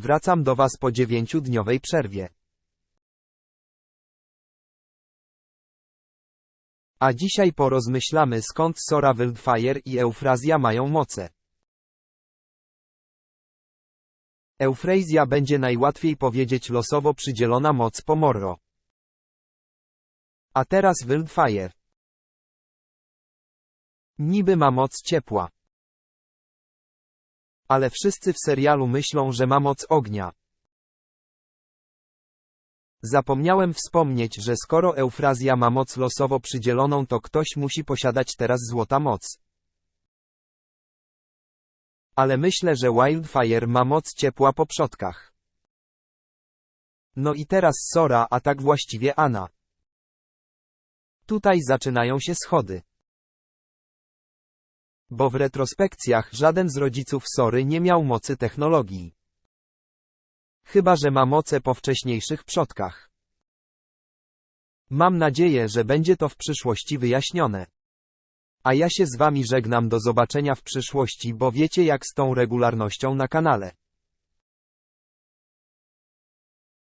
Wracam do Was po dziewięciudniowej przerwie. A dzisiaj porozmyślamy skąd Sora Wildfire i Eufrazja mają moce. Eufrazja będzie najłatwiej powiedzieć losowo przydzielona moc po Morro. A teraz Wildfire. Niby ma moc ciepła. Ale wszyscy w serialu myślą, że ma moc ognia. Zapomniałem wspomnieć, że skoro Eufrazja ma moc losowo przydzieloną to ktoś musi posiadać teraz złota moc. Ale myślę, że Wildfire ma moc ciepła po przodkach. No i teraz Sora, a tak właściwie Anna. Tutaj zaczynają się schody. Bo w retrospekcjach żaden z rodziców Sory nie miał mocy technologii. Chyba, że ma moce po wcześniejszych przodkach. Mam nadzieję, że będzie to w przyszłości wyjaśnione. A ja się z wami żegnam do zobaczenia w przyszłości, bo wiecie jak z tą regularnością na kanale.